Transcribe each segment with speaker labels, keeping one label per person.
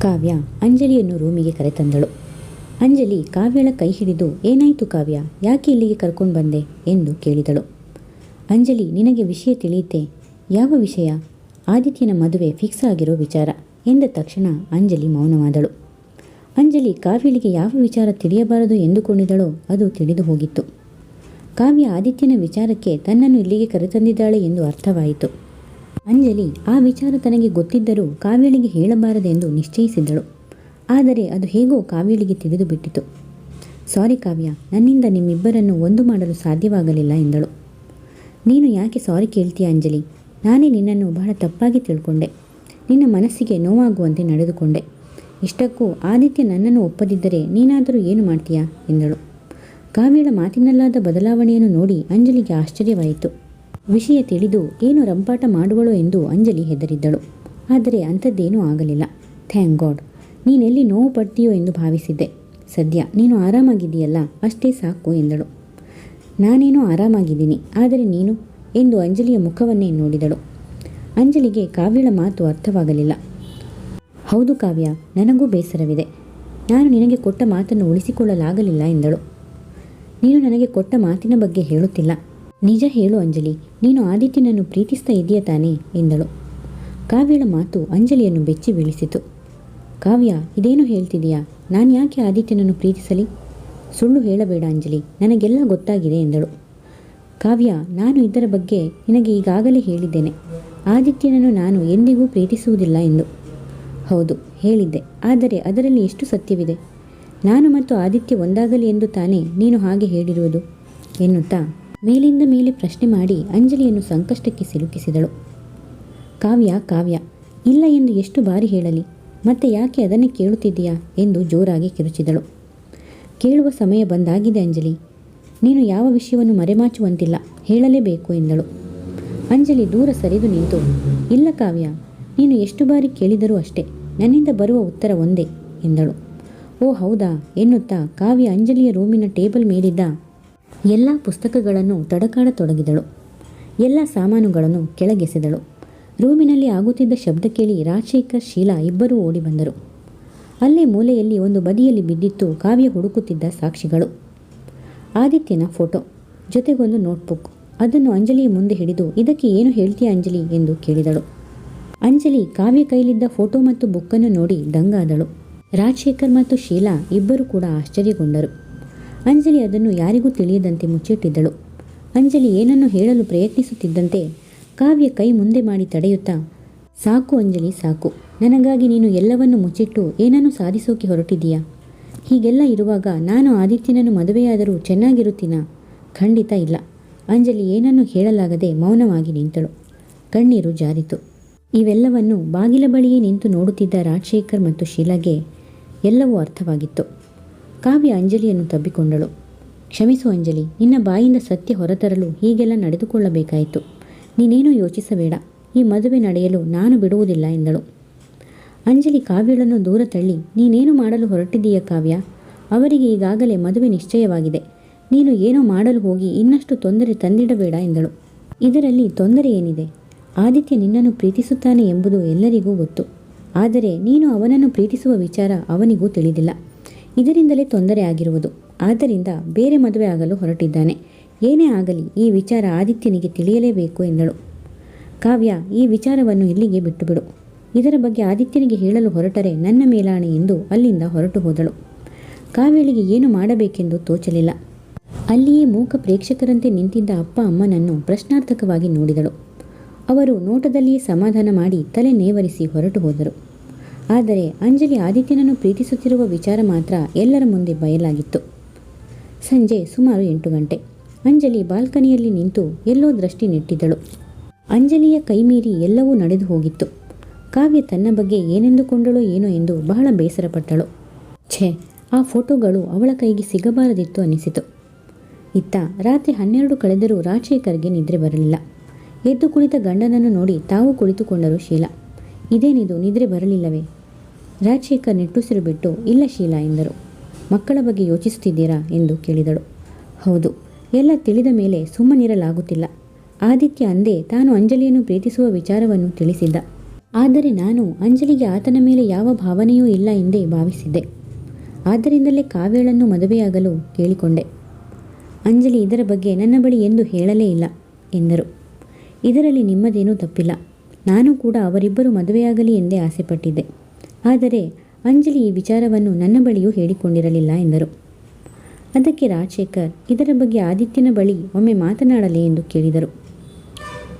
Speaker 1: ಕಾವ್ಯ ಅಂಜಲಿಯನ್ನು ರೂಮಿಗೆ ಕರೆತಂದಳು. ಅಂಜಲಿ ಕಾವ್ಯಳ ಕೈ ಹಿಡಿದು, ಏನಾಯಿತು ಕಾವ್ಯ? ಯಾಕೆ ಇಲ್ಲಿಗೆ ಕರ್ಕೊಂಡು ಬಂದೆ? ಎಂದು ಕೇಳಿದಳು. ಅಂಜಲಿ, ನಿನಗೆ ವಿಷಯ ತಿಳಿಯುತ್ತೆ. ಯಾವ ವಿಷಯ? ಆದಿತ್ಯನ ಮದುವೆ ಫಿಕ್ಸ್ ಆಗಿರೋ ವಿಚಾರ, ಎಂದ ತಕ್ಷಣ ಅಂಜಲಿ ಮೌನವಾದಳು. ಅಂಜಲಿ ಕಾವ್ಯಳಿಗೆ ಯಾವ ವಿಚಾರ ತಿಳಿಯಬಾರದು ಎಂದುಕೊಂಡಿದಳೋ ಅದು ತಿಳಿದು ಹೋಗಿತ್ತು. ಕಾವ್ಯ ಆದಿತ್ಯನ ವಿಚಾರಕ್ಕೆ ತನ್ನನ್ನು ಇಲ್ಲಿಗೆ ಕರೆತಂದಿದ್ದಾಳೆ ಎಂದು ಅರ್ಥವಾಯಿತು. ಅಂಜಲಿ ಆ ವಿಚಾರ ತನಗೆ ಗೊತ್ತಿದ್ದರೂ ಕಾವ್ಯಳಿಗೆ ಹೇಳಬಾರದೆಂದು ನಿಶ್ಚಯಿಸಿದ್ದಳು. ಆದರೆ ಅದು ಹೇಗೋ ಕಾವ್ಯಳಿಗೆ ತಿಳಿದು ಬಿಟ್ಟಿತು. ಸಾರಿ ಕಾವ್ಯ, ನನ್ನಿಂದ ನಿಮ್ಮಿಬ್ಬರನ್ನು ಒಂದು ಮಾಡಲು ಸಾಧ್ಯವಾಗಲಿಲ್ಲ ಎಂದಳು. ನೀನು ಯಾಕೆ ಸಾರಿ ಕೇಳ್ತೀಯ ಅಂಜಲಿ? ನಾನೇ ನಿನ್ನನ್ನು ಬಹಳ ತಪ್ಪಾಗಿ ತಿಳ್ಕೊಂಡೆ. ನಿನ್ನ ಮನಸ್ಸಿಗೆ ನೋವಾಗುವಂತೆ ನಡೆದುಕೊಂಡೆ. ಇಷ್ಟಕ್ಕೂ ಆದಿತ್ಯ ನನ್ನನ್ನು ಒಪ್ಪದಿದ್ದರೆ ನೀನಾದರೂ ಏನು ಮಾಡ್ತೀಯಾ? ಎಂದಳು. ಕಾವ್ಯಳ ಮಾತಿನಲ್ಲಾದ ಬದಲಾವಣೆಯನ್ನು ನೋಡಿ ಅಂಜಲಿಗೆ ಆಶ್ಚರ್ಯವಾಯಿತು. ವಿಷಯ ತಿಳಿದು ಏನು ರಂಪಾಟ ಮಾಡುವಳು ಎಂದು ಅಂಜಲಿ ಹೆದರಿದ್ದಳು. ಆದರೆ ಅಂಥದ್ದೇನೂ ಆಗಲಿಲ್ಲ. Thank God. ನೀನೆಲ್ಲಿ ನೋವು ಪಡ್ತೀಯೋ ಎಂದು ಭಾವಿಸಿದ್ದೆ. ಸದ್ಯ ನೀನು ಆರಾಮಾಗಿದೆಯಲ್ಲ ಅಷ್ಟೇ ಸಾಕು ಎಂದಳು. ನಾನೇನೋ ಆರಾಮಾಗಿದ್ದೀನಿ. ಆದರೆ ನೀನು? ಎಂದು ಅಂಜಲಿಯ ಮುಖವನ್ನೇ ನೋಡಿದಳು. ಅಂಜಲಿಗೆ ಕಾವ್ಯಳ ಮಾತು ಅರ್ಥವಾಗಲಿಲ್ಲ. ಹೌದು ಕಾವ್ಯ, ನನಗೂ ಬೇಸರವಿದೆ. ನಾನು ನಿನಗೆ ಕೊಟ್ಟ ಮಾತನ್ನು ಉಳಿಸಿಕೊಳ್ಳಲಾಗಲಿಲ್ಲ ಎಂದಳು. ನೀನು ನನಗೆ ಕೊಟ್ಟ ಮಾತಿನ ಬಗ್ಗೆ ಹೇಳುತ್ತಿಲ್ಲ. ನಿಜ ಹೇಳು ಅಂಜಲಿ, ನೀನು ಆದಿತ್ಯನನ್ನು ಪ್ರೀತಿಸ್ತಾ ಇದೆಯಾ ತಾನೇ? ಎಂದಳು. ಕಾವ್ಯಳ ಮಾತು ಅಂಜಲಿಯನ್ನು ಬೆಚ್ಚಿ ಬೀಳಿಸಿತು. ಕಾವ್ಯ, ಇದೇನು ಹೇಳ್ತಿದೀಯಾ? ನಾನು ಯಾಕೆ ಆದಿತ್ಯನನ್ನು ಪ್ರೀತಿಸಲಿ? ಸುಳ್ಳು ಹೇಳಬೇಡ ಅಂಜಲಿ, ನನಗೆಲ್ಲ ಗೊತ್ತಾಗಿದೆ ಎಂದಳು. ಕಾವ್ಯ, ನಾನು ಇದರ ಬಗ್ಗೆ ನಿನಗೆ ಈಗಾಗಲೇ ಹೇಳಿದ್ದೇನೆ. ಆದಿತ್ಯನನ್ನು ನಾನು ಎಂದಿಗೂ ಪ್ರೀತಿಸುವುದಿಲ್ಲ ಎಂದು. ಹೌದು, ಹೇಳಿದ್ದೆ. ಆದರೆ ಅದರಲ್ಲಿ ಎಷ್ಟು ಸತ್ಯವಿದೆ? ನಾನು ಮತ್ತು ಆದಿತ್ಯ ಒಂದಾಗಲಿ ಎಂದು ತಾನೇ ನೀನು ಹಾಗೆ ಹೇಳಿರುವುದು? ಎನ್ನುತ್ತಾ ಮೇಲಿಂದ ಮೇಲೆ ಪ್ರಶ್ನೆ ಮಾಡಿ ಅಂಜಲಿಯನ್ನು ಸಂಕಷ್ಟಕ್ಕೆ ಸಿಲುಕಿಸಿದಳು. ಕಾವ್ಯ ಕಾವ್ಯ, ಇಲ್ಲ ಎಂದು ಎಷ್ಟು ಬಾರಿ ಹೇಳಲಿ, ಮತ್ತೆ ಯಾಕೆ ಅದನ್ನೇ ಕೇಳುತ್ತಿದ್ದೀಯಾ ಎಂದು ಜೋರಾಗಿ ಕಿರುಚಿದಳು. ಕೇಳುವ ಸಮಯ ಬಂದಾಗಿದೆ ಅಂಜಲಿ. ನೀನು ಯಾವ ವಿಷಯವನ್ನು ಮರೆಮಾಚುವಂತಿಲ್ಲ, ಹೇಳಲೇಬೇಕು ಎಂದಳು. ಅಂಜಲಿ ದೂರ ಸರಿದು ನಿಂತು, ಇಲ್ಲ ಕಾವ್ಯ, ನೀನು ಎಷ್ಟು ಬಾರಿ ಕೇಳಿದರೂ ಅಷ್ಟೇ, ನನ್ನಿಂದ ಬರುವ ಉತ್ತರ ಒಂದೇ ಎಂದಳು. ಓ ಹೌದಾ ಎನ್ನುತ್ತಾ ಕಾವ್ಯ ಅಂಜಲಿಯ ರೂಮಿನ ಟೇಬಲ್ ಮೇಲಿದ್ದ ಎಲ್ಲ ಪುಸ್ತಕಗಳನ್ನು ತಡಕಾಡತೊಡಗಿದಳು ಎಲ್ಲ ಸಾಮಾನುಗಳನ್ನು ಕೆಳಗೆಸೆದಳು. ರೂಮಿನಲ್ಲಿ ಆಗುತ್ತಿದ್ದ ಶಬ್ದ ಕೇಳಿ ರಾಜಶೇಖರ್, ಶೀಲಾ ಇಬ್ಬರೂ ಓಡಿ ಬಂದರು. ಅಲ್ಲೇ ಮೂಲೆಯಲ್ಲಿ ಒಂದು ಬದಿಯಲ್ಲಿ ಬಿದ್ದಿತ್ತು ಕಾವ್ಯ ಹುಡುಕುತ್ತಿದ್ದ ಸಾಕ್ಷಿಗಳು. ಆದಿತ್ಯನ ಫೋಟೋ, ಜೊತೆಗೊಂದು ನೋಟ್ಬುಕ್. ಅದನ್ನು ಅಂಜಲಿ ಮುಂದೆ ಹಿಡಿದು, ಇದಕ್ಕೆ ಏನು ಹೇಳ್ತೀಯ ಅಂಜಲಿ? ಎಂದು ಕೇಳಿದಳು. ಅಂಜಲಿ ಕಾವ್ಯ ಕೈಲಿದ್ದ ಫೋಟೋ ಮತ್ತು ಬುಕ್ಕನ್ನು ನೋಡಿ ದಂಗಾದಳು. ರಾಜಶೇಖರ್ ಮತ್ತು ಶೀಲಾ ಇಬ್ಬರು ಕೂಡ ಆಶ್ಚರ್ಯಗೊಂಡರು. ಅಂಜಲಿ ಅದನ್ನು ಯಾರಿಗೂ ತಿಳಿಯದಂತೆ ಮುಚ್ಚಿಟ್ಟಿದ್ದಳು. ಅಂಜಲಿ ಏನನ್ನು ಹೇಳಲು ಪ್ರಯತ್ನಿಸುತ್ತಿದ್ದಂತೆ ಕಾವ್ಯ ಕೈ ಮುಂದೆ ಮಾಡಿ ತಡೆಯುತ್ತಾ, ಸಾಕು ಅಂಜಲಿ, ಸಾಕು. ನನಗಾಗಿ ನೀನು ಎಲ್ಲವನ್ನು ಮುಚ್ಚಿಟ್ಟು ಏನನ್ನು ಸಾಧಿಸೋಕೆ ಹೊರಟಿದೀಯಾ ಹೀಗೆಲ್ಲ ಇರುವಾಗ ನಾನು ಆದಿತ್ಯನನ್ನು ಮದುವೆಯಾದರೂ ಚೆನ್ನಾಗಿರುತ್ತೀನಾ? ಖಂಡಿತ ಇಲ್ಲ. ಅಂಜಲಿ ಏನನ್ನು ಹೇಳಲಾಗದೆ ಮೌನವಾಗಿ ನಿಂತಳು. ಕಣ್ಣೀರು ಜಾರಿತು. ಇವೆಲ್ಲವನ್ನು ಬಾಗಿಲ ಬಳಿಯೇ ನಿಂತು ನೋಡುತ್ತಿದ್ದ ರಾಜಶೇಖರ್ ಮತ್ತು ಶೀಲಾಗೆ ಎಲ್ಲವೂ ಅರ್ಥವಾಗಿತ್ತು. ಕಾವ್ಯ ಅಂಜಲಿಯನ್ನು ತಬ್ಬಿಕೊಂಡಳು. ಕ್ಷಮಿಸು ಅಂಜಲಿ, ನಿನ್ನ ಬಾಯಿಂದ ಸತ್ಯ ಹೊರತರಲು ಹೀಗೆಲ್ಲ ನಡೆದುಕೊಳ್ಳಬೇಕಾಯಿತು. ನೀನೇನೂ ಯೋಚಿಸಬೇಡ. ಈ ಮದುವೆ ನಡೆಯಲು ನಾನು ಬಿಡುವುದಿಲ್ಲ ಎಂದಳು. ಅಂಜಲಿ ಕಾವ್ಯಳನ್ನು ದೂರ ತಳ್ಳಿ, ನೀನೇನು ಮಾಡಲು ಹೊರಟಿದ್ದೀಯ ಕಾವ್ಯ? ಅವರಿಗೆ ಈಗಾಗಲೇ ಮದುವೆ ನಿಶ್ಚಯವಾಗಿದೆ. ನೀನು ಏನೋ ಮಾಡಲು ಹೋಗಿ ಇನ್ನಷ್ಟು ತೊಂದರೆ ತಂದಿಡಬೇಡ ಎಂದಳು. ಇದರಲ್ಲಿ ತೊಂದರೆ ಏನಿದೆ? ಆದಿತ್ಯ ನಿನ್ನನ್ನು ಪ್ರೀತಿಸುತ್ತಾನೆ ಎಂಬುದು ಎಲ್ಲರಿಗೂ ಗೊತ್ತು. ಆದರೆ ನೀನು ಅವನನ್ನು ಪ್ರೀತಿಸುವ ವಿಚಾರ ಅವನಿಗೂ ತಿಳಿದಿಲ್ಲ. ಇದರಿಂದಲೇ ತೊಂದರೆ ಆಗಿರುವುದು. ಆದ್ದರಿಂದ ಬೇರೆ ಮದುವೆ ಆಗಲು ಹೊರಟಿದ್ದಾನೆ. ಏನೇ ಆಗಲಿ ಈ ವಿಚಾರ ಆದಿತ್ಯನಿಗೆ ತಿಳಿಯಲೇಬೇಕು ಎಂದಳು. ಕಾವ್ಯ, ಈ ವಿಚಾರವನ್ನು ಇಲ್ಲಿಗೆ ಬಿಟ್ಟುಬಿಡು. ಇದರ ಬಗ್ಗೆ ಆದಿತ್ಯನಿಗೆ ಹೇಳಲು ಹೊರಟರೆ ನನ್ನ ಮೇಲಾಣೆ ಎಂದು ಅಲ್ಲಿಂದ ಹೊರಟು ಹೋದಳು. ಕಾವ್ಯಳಿಗೆ ಏನು ಮಾಡಬೇಕೆಂದು ತೋಚಲಿಲ್ಲ. ಅಲ್ಲಿಯೇ ಮೂಕ ಪ್ರೇಕ್ಷಕರಂತೆ ನಿಂತಿದ್ದ ಅಪ್ಪ ಅಮ್ಮನನ್ನು ಪ್ರಶ್ನಾರ್ಥಕವಾಗಿ ನೋಡಿದಳು. ಅವರು ನೋಟದಲ್ಲಿಯೇ ಸಮಾಧಾನ ಮಾಡಿ ತಲೆ ನೇವರಿಸಿ ಹೊರಟು ಹೋದರು. ಆದರೆ ಅಂಜಲಿ ಆದಿತ್ಯನನ್ನು ಪ್ರೀತಿಸುತ್ತಿರುವ ವಿಚಾರ ಮಾತ್ರ ಎಲ್ಲರ ಮುಂದೆ ಬಯಲಾಗಿತ್ತು. ಸಂಜೆ ಸುಮಾರು ಎಂಟು ಗಂಟೆ. ಅಂಜಲಿ ಬಾಲ್ಕನಿಯಲ್ಲಿ ನಿಂತು ಎಲ್ಲೋ ದೃಷ್ಟಿ ನೆಟ್ಟಿದ್ದಳು. ಅಂಜಲಿಯ ಕೈಮೀರಿ ಎಲ್ಲವೂ ನಡೆದು ಹೋಗಿತ್ತು. ಕಾವ್ಯ ತನ್ನ ಬಗ್ಗೆ ಏನೆಂದುಕೊಂಡಳು ಏನೋ ಎಂದು ಬಹಳ ಬೇಸರಪಟ್ಟಳು. ಛೇ, ಆ ಫೋಟೋಗಳು ಅವಳ ಕೈಗೆ ಸಿಗಬಾರದಿತ್ತು ಅನಿಸಿತು. ಇತ್ತ ರಾತ್ರಿ ಹನ್ನೆರಡು ಕಳೆದರೂ ರಾಜಶೇಖರ್ಗೆ ನಿದ್ರೆ ಬರಲಿಲ್ಲ. ಎದ್ದು ಕುಳಿತ ಗಂಡನನ್ನು ನೋಡಿ ತಾವು ಕುಳಿತುಕೊಂಡರು ಶೀಲಾ. ಇದೇನಿದು ನಿದ್ರೆ ಬರಲಿಲ್ಲವೇ? ರಾಜಶೇಖರ್ ನಿಟ್ಟುಸಿರು ಬಿಟ್ಟು, ಇಲ್ಲ ಶೀಲಾ ಎಂದರು. ಮಕ್ಕಳ ಬಗ್ಗೆ ಯೋಚಿಸುತ್ತಿದ್ದೀರಾ ಎಂದು ಕೇಳಿದಳು. ಹೌದು, ಎಲ್ಲ ತಿಳಿದ ಮೇಲೆ ಸುಮ್ಮನಿರಲಾಗುತ್ತಿಲ್ಲ. ಆದಿತ್ಯ ಅಂದೇ ತಾನು ಅಂಜಲಿಯನ್ನು ಪ್ರೀತಿಸುವ ವಿಚಾರವನ್ನು ತಿಳಿಸಿದ್ದ. ಆದರೆ ನಾನು ಅಂಜಲಿಗೆ ಆತನ ಮೇಲೆ ಯಾವ ಭಾವನೆಯೂ ಇಲ್ಲ ಎಂದೇ ಭಾವಿಸಿದ್ದೆ. ಆದ್ದರಿಂದಲೇ ಕಾವ್ಯಳನ್ನು ಮದುವೆಯಾಗಲು ಕೇಳಿಕೊಂಡೆ. ಅಂಜಲಿ ಇದರ ಬಗ್ಗೆ ನನ್ನ ಬಳಿ ಎಂದು ಹೇಳಲೇ ಇಲ್ಲ ಎಂದರು. ಇದರಲ್ಲಿ ನಿಮ್ಮದೇನೂ ತಪ್ಪಿಲ್ಲ. ನಾನು ಕೂಡ ಅವರಿಬ್ಬರು ಮದುವೆಯಾಗಲಿ ಎಂದೇ ಆಸೆಪಟ್ಟಿದ್ದೆ. ಆದರೆ ಅಂಜಲಿ ಈ ವಿಚಾರವನ್ನು ನನ್ನ ಬಳಿಯೂ ಹೇಳಿಕೊಂಡಿರಲಿಲ್ಲ ಎಂದರು. ಅದಕ್ಕೆ ರಾಜಶೇಖರ್, ಇದರ ಬಗ್ಗೆ ಆದಿತ್ಯನ ಬಳಿ ಒಮ್ಮೆ ಮಾತನಾಡಲಿ ಎಂದು ಕೇಳಿದರು.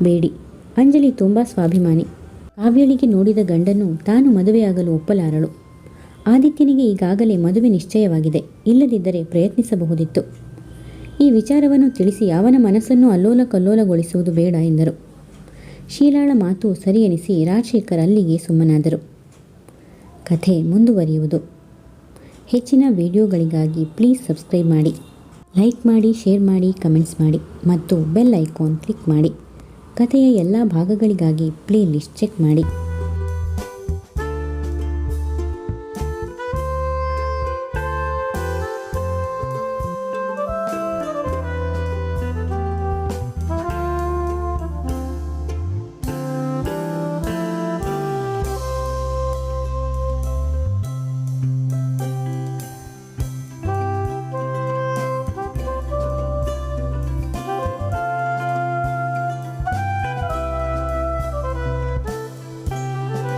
Speaker 1: ಬೇಡಿ, ಅಂಜಲಿ ತುಂಬ ಸ್ವಾಭಿಮಾನಿ. ಕಾವ್ಯಳಿಗೆ ನೋಡಿದ ಗಂಡನ್ನು ತಾನು ಮದುವೆಯಾಗಲು ಒಪ್ಪಲಾರಳು. ಆದಿತ್ಯನಿಗೆ ಈಗಾಗಲೇ ಮದುವೆ ನಿಶ್ಚಯವಾಗಿದೆ, ಇಲ್ಲದಿದ್ದರೆ ಪ್ರಯತ್ನಿಸಬಹುದಿತ್ತು. ಈ ವಿಚಾರವನ್ನು ತಿಳಿಸಿ ಅವನ ಮನಸ್ಸನ್ನು ಅಲ್ಲೋಲ ಕಲ್ಲೋಲಗೊಳಿಸುವುದು ಬೇಡ ಎಂದರು. ಶೀಲಾಳ ಮಾತು ಸರಿ ಎನಿಸಿ ರಾಜಶೇಖರ್ ಅಲ್ಲಿಗೆ ಸುಮ್ಮನಾದರು. ಕಥೆ ಮುಂದುವರಿಯುವುದು. ಹೆಚ್ಚಿನ ವಿಡಿಯೋಗಳಿಗಾಗಿ ಪ್ಲೀಸ್ ಸಬ್ಸ್ಕ್ರೈಬ್ ಮಾಡಿ. ಲೈಕ್ ಮಾಡಿ ಶೇರ್ ಮಾಡಿ ಕಮೆಂಟ್ಸ್ ಮಾಡಿ ಮತ್ತು ಬೆಲ್ ಐಕಾನ್ ಕ್ಲಿಕ್ ಮಾಡಿ. ಕಥೆಯ ಎಲ್ಲ ಭಾಗಗಳಿಗಾಗಿ ಪ್ಲೇ ಲಿಸ್ಟ್ ಚೆಕ್ ಮಾಡಿ.